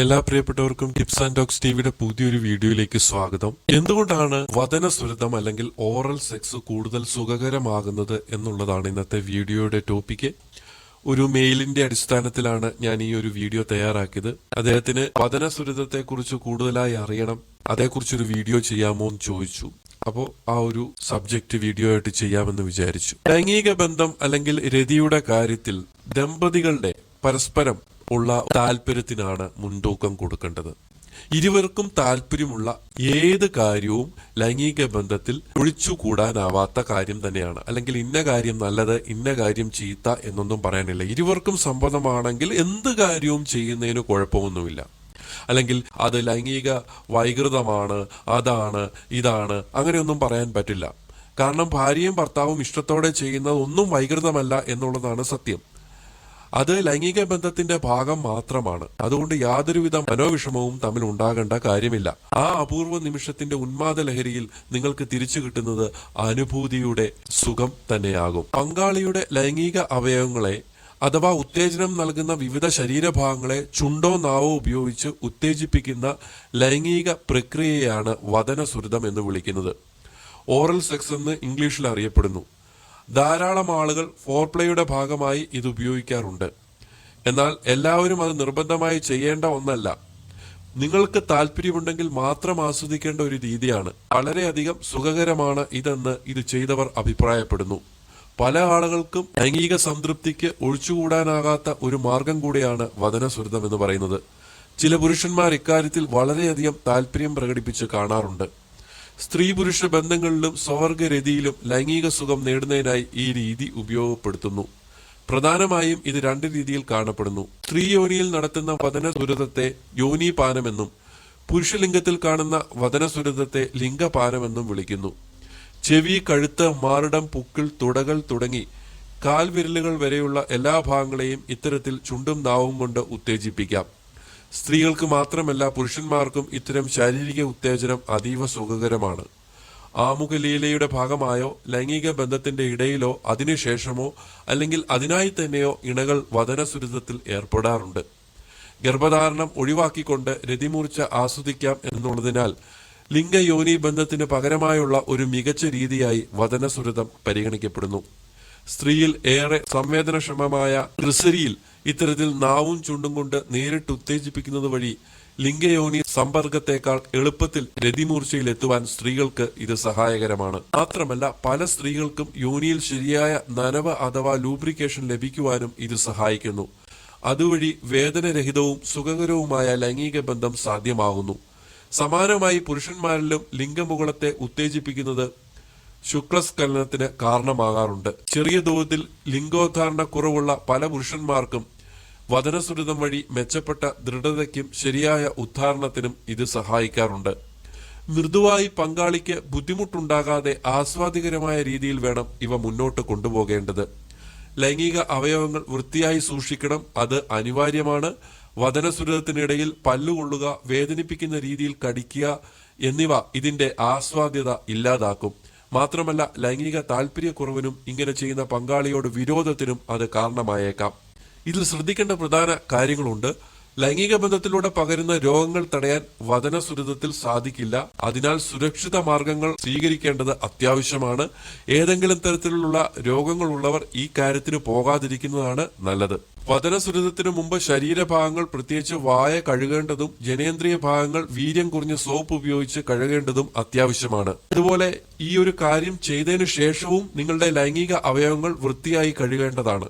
എല്ലാ പ്രിയപ്പെട്ടവർക്കും tips and talks ടിവിയുടെ പുതിയൊരു വീഡിയോയിലേക്ക് സ്വാഗതം. എന്തുകൊണ്ടാണ് വതന സുരതം അല്ലെങ്കിൽ ഓറൽ സെക്സ് കൂടുതൽ സുഖകരമാകുന്നത് എന്നുള്ളതാണ് ഇന്നത്തെ വീഡിയോയുടെ ടോപ്പിക്ക് ഒരു മെയിലിന്റെ അടിസ്ഥാനത്തിലാണ് ഞാൻ ഈ ഒരു വീഡിയോ തയ്യാറാക്കിയത്. അദ്ദേഹത്തിന് വതന സുരതത്തെ കുറിച്ച് കൂടുതലായി അറിയണം. അതേക്കുറിച്ചൊരു വീഡിയോ ചെയ്യാമോ എന്ന് ചോദിച്ചു. അപ്പോൾ ആ ഒരു സബ്ജക്റ്റ് വീഡിയോ ആയിട്ട് ചെയ്യാമെന്ന് വിചാരിച്ചു. ലൈംഗിക ബന്ധം അല്ലെങ്കിൽ രതിയുടെ കാര്യത്തിൽ ദമ്പതികളുടെ പരസ്പരം ഉള്ള താല്പര്യത്തിനാണ് മുൻതൂക്കം കൊടുക്കേണ്ടത്. ഇരുവർക്കും താല്പര്യമുള്ള ഏത് കാര്യവും ലൈംഗിക ബന്ധത്തിൽ ഒഴിച്ചുകൂടാനാവാത്ത കാര്യം തന്നെയാണ്. അല്ലെങ്കിൽ ഇന്ന കാര്യം നല്ലത് ഇന്ന കാര്യം ചീത്ത എന്നൊന്നും പറയാനില്ല. ഇരുവർക്കും സമ്മതമാണെങ്കിൽ എന്ത് കാര്യവും ചെയ്യുന്നതിന് കുഴപ്പമൊന്നുമില്ല. അല്ലെങ്കിൽ അത് ലൈംഗിക വൈകൃതമാണ് അതാണ് ഇതാണ് അങ്ങനെയൊന്നും പറയാൻ പറ്റില്ല. കാരണം ഭാര്യയും ഭർത്താവും ഇഷ്ടത്തോടെ ചെയ്യുന്നത് ഒന്നും വൈകൃതമല്ല എന്നുള്ളതാണ് സത്യം. അത് ലൈംഗിക ബന്ധത്തിന്റെ ഭാഗം മാത്രമാണ്. അതുകൊണ്ട് യാതൊരുവിധ മനോവിഷമവും തമ്മിൽ ഉണ്ടാകേണ്ട കാര്യമില്ല. ആ അപൂർവ നിമിഷത്തിന്റെ ഉന്മാദ ലഹരിയിൽ നിങ്ങൾക്ക് തിരിച്ചു കിട്ടുന്നത് അനുഭൂതിയുടെ സുഖം തന്നെയാകും. പങ്കാളിയുടെ ലൈംഗിക അവയവങ്ങളെ അഥവാ ഉത്തേജനം നൽകുന്ന വിവിധ ശരീരഭാഗങ്ങളെ ചുണ്ടോ നാവോ ഉപയോഗിച്ച് ഉത്തേജിപ്പിക്കുന്ന ലൈംഗിക പ്രക്രിയയാണ് വദനസുരതം എന്ന് വിളിക്കുന്നത്. ഓറൽ സെക്സ് എന്ന് ഇംഗ്ലീഷിൽ അറിയപ്പെടുന്നു. ധാരാളം ആളുകൾ ഫോർപ്ലേയുടെ ഭാഗമായി ഇത് ഉപയോഗിക്കാറുണ്ട്. എന്നാൽ എല്ലാവരും അത് നിർബന്ധമായി ചെയ്യേണ്ട ഒന്നല്ല. നിങ്ങൾക്ക് താല്പര്യമുണ്ടെങ്കിൽ മാത്രം ആസ്വദിക്കേണ്ട ഒരു രീതിയാണ്. വളരെയധികം സുഖകരമാണ് ഇതെന്ന് ഇത് ചെയ്തവർ അഭിപ്രായപ്പെടുന്നു. പല ആളുകൾക്കും ലൈംഗിക സംതൃപ്തിക്ക് ഒഴിച്ചുകൂടാനാകാത്ത ഒരു മാർഗം കൂടിയാണ് വചനസുരതം എന്ന് പറയുന്നത്. ചില പുരുഷന്മാർ ഇക്കാര്യത്തിൽ വളരെയധികം താല്പര്യം പ്രകടിപ്പിച്ച് കാണാറുണ്ട്. സ്ത്രീ പുരുഷ ബന്ധങ്ങളിലും സ്വവർഗരതിയിലും ലൈംഗിക സുഖം നേടുന്നതിനായി ഈ രീതി ഉപയോഗപ്പെടുത്തുന്നു. പ്രധാനമായും ഇത് രണ്ട് രീതിയിൽ കാണപ്പെടുന്നു. സ്ത്രീ യോനിയിൽ നടത്തുന്ന വദന സുരതത്തെ യോനിപാനമെന്നും പുരുഷലിംഗത്തിൽ കാണുന്ന വദന സുരതത്തെ ലിംഗപാനമെന്നും വിളിക്കുന്നു. ചെവി കഴുത്ത് മാറിടം പുക്കിൾ തുടകൾ തുടങ്ങി കാൽവിരലുകൾ വരെയുള്ള എല്ലാ ഭാഗങ്ങളെയും ഇത്തരത്തിൽ ചുണ്ടും നാവും കൊണ്ട് ഉത്തേജിപ്പിക്കാം. സ്ത്രീകൾക്ക് മാത്രമല്ല പുരുഷന്മാർക്കും ഇത്തരം ശാരീരിക ഉത്തേജനം അതീവ സുഖകരമാണ്. ആമുഖലീലയുടെ ഭാഗമായോ ലൈംഗിക ബന്ധത്തിന്റെ ഇടയിലോ അതിനുശേഷമോ അല്ലെങ്കിൽ അതിനായി തന്നെയോ ഇണകൾ വദനസുരിതത്തിൽ ഏർപ്പെടാറുണ്ട്. ഗർഭധാരണം ഒഴിവാക്കിക്കൊണ്ട് രതിമൂർച്ച ആസ്വദിക്കാം എന്നുള്ളതിനാൽ ലിംഗയോനി ബന്ധത്തിന് പകരമായുള്ള ഒരു മികച്ച രീതിയായി വദനസുരതം പരിഗണിക്കപ്പെടുന്നു. സ്ത്രീയിൽ ഏറെ സംവേദനക്ഷമമായ ഗ്രിസരിയിൽ ഇത്തരത്തിൽ നാവും ചുണ്ടും കൊണ്ട് നേരിട്ട് ഉത്തേജിപ്പിക്കുന്നത് വഴി ലിംഗയോനി സമ്പർക്കത്തെക്കാൾ എളുപ്പത്തിൽ രതിമൂർച്ചയിൽ എത്തുവാൻ സ്ത്രീകൾക്ക് ഇത് സഹായകരമാണ്. മാത്രമല്ല പല സ്ത്രീകൾക്കും യോനിയിൽ ശരിയായ നനവ് അഥവാ ലൂബ്രിക്കേഷൻ ലഭിക്കുവാനും ഇത് സഹായിക്കുന്നു. അതുവഴി വേദനരഹിതവും സുഖകരവുമായ ലൈംഗിക ബന്ധം സാധ്യമാകുന്നു. സമാനമായി പുരുഷന്മാരിലും ലിംഗമുകളത്തെ ഉത്തേജിപ്പിക്കുന്നത് ശുക്ലസ്ഖലനത്തിന് കാരണമാകാറുണ്ട്. ചെറിയ തോതിൽ ലിംഗോദ്ധാരണ കുറവുള്ള പല പുരുഷന്മാർക്കും വചനസുരിതം വഴി മെച്ചപ്പെട്ട ദൃഢതയ്ക്കും ശരിയായ ഉദ്ധാരണത്തിനും ഇത് സഹായിക്കാറുണ്ട്. മൃദുവായി പങ്കാളിക്ക് ബുദ്ധിമുട്ടുണ്ടാകാതെ ആസ്വാദികരമായ രീതിയിൽ വേണം ഇവ മുന്നോട്ട് കൊണ്ടുപോകേണ്ടത്. ലൈംഗിക അവയവങ്ങൾ വൃത്തിയായി സൂക്ഷിക്കണം അത് അനിവാര്യമാണ്. വചനസുരിതത്തിനിടയിൽ പല്ലുകൊള്ളുക വേദനിപ്പിക്കുന്ന രീതിയിൽ കടിക്കുക എന്നിവ ഇതിന്റെ ആസ്വാദ്യത ഇല്ലാതാക്കും. മാത്രമല്ല ലൈംഗിക താല്പര്യക്കുറവിനും ഇങ്ങനെ ചെയ്യുന്ന പങ്കാളിയോട് വിരോധത്തിനും അത് കാരണമായേക്കാം. ഇതിൽ ശ്രദ്ധിക്കേണ്ട പ്രധാന കാര്യങ്ങളുണ്ട്. ലൈംഗിക ബന്ധത്തിലൂടെ പകരുന്ന രോഗങ്ങൾ തടയാൻ വദനസുരിതത്തിൽ സാധിക്കില്ല. അതിനാൽ സുരക്ഷിത മാർഗങ്ങൾ സ്വീകരിക്കേണ്ടത് അത്യാവശ്യമാണ്. ഏതെങ്കിലും തരത്തിലുള്ള രോഗങ്ങളുള്ളവർ ഈ കാര്യത്തിന് പോകാതിരിക്കുന്നതാണ് നല്ലത്. വദനസുരിതത്തിന് മുമ്പ് ശരീരഭാഗങ്ങൾ പ്രത്യേകിച്ച് വായ കഴുകേണ്ടതും ജനേന്ദ്രിയ ഭാഗങ്ങൾ വീര്യം കുറഞ്ഞ സോപ്പ് ഉപയോഗിച്ച് കഴുകേണ്ടതും അത്യാവശ്യമാണ്. അതുപോലെ ഈ ഒരു കാര്യം ചെയ്തതിനു ശേഷവും നിങ്ങളുടെ ലൈംഗിക അവയവങ്ങൾ വൃത്തിയായി കഴുകേണ്ടതാണ്.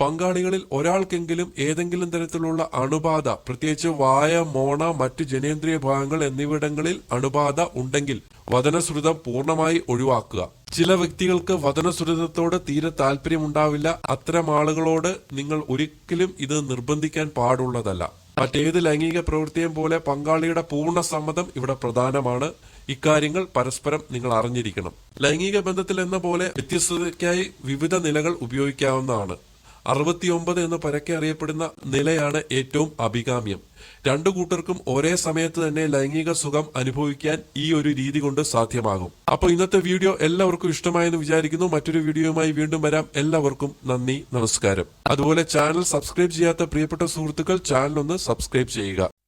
പങ്കാളികളിൽ ഒരാൾക്കെങ്കിലും ഏതെങ്കിലും തരത്തിലുള്ള അണുബാധ പ്രത്യേകിച്ച് വായ മോണ മറ്റു ജനേന്ദ്രിയ ഭാഗങ്ങൾ എന്നിവിടങ്ങളിൽ അണുബാധ ഉണ്ടെങ്കിൽ വദനസുരിതം പൂർണമായി ഒഴിവാക്കുക. ചില വ്യക്തികൾക്ക് വചനസുരതത്തോട് തീരെ താല്പര്യമുണ്ടാവില്ല. അത്തരം ആളുകളോട് നിങ്ങൾ ഒരിക്കലും ഇത് നിർബന്ധിക്കാൻ പാടുള്ളതല്ല. മറ്റേത് ലൈംഗിക പ്രവൃത്തിയും പോലെ പങ്കാളിയുടെ പൂർണ സമ്മതം ഇവിടെ പ്രധാനമാണ്. ഇക്കാര്യങ്ങൾ പരസ്പരം നിങ്ങൾ അറിഞ്ഞിരിക്കണം. ലൈംഗിക ബന്ധത്തിൽ എന്ന പോലെ വ്യത്യസ്തതയ്ക്കായി വിവിധ നിലകൾ ഉപയോഗിക്കാവുന്നതാണ്. അറുപത്തിയൊമ്പത് എന്ന് പരക്കെ അറിയപ്പെടുന്ന നിലയാണ് ഏറ്റവും അഭികാമ്യം. രണ്ടു കൂട്ടർക്കും ഒരേ സമയത്ത് തന്നെ ലൈംഗിക സുഖം അനുഭവിക്കാൻ ഈ ഒരു രീതി കൊണ്ട് സാധ്യമാകും. അപ്പൊ ഇന്നത്തെ വീഡിയോ എല്ലാവർക്കും ഇഷ്ടമായെന്ന് വിചാരിക്കുന്നു. മറ്റൊരു വീഡിയോയുമായി വീണ്ടും വരാം. എല്ലാവർക്കും നന്ദി നമസ്കാരം. അതുപോലെ ചാനൽ സബ്സ്ക്രൈബ് ചെയ്യാത്ത പ്രിയപ്പെട്ട സുഹൃത്തുക്കൾ ചാനൽ ഒന്ന് സബ്സ്ക്രൈബ് ചെയ്യുക.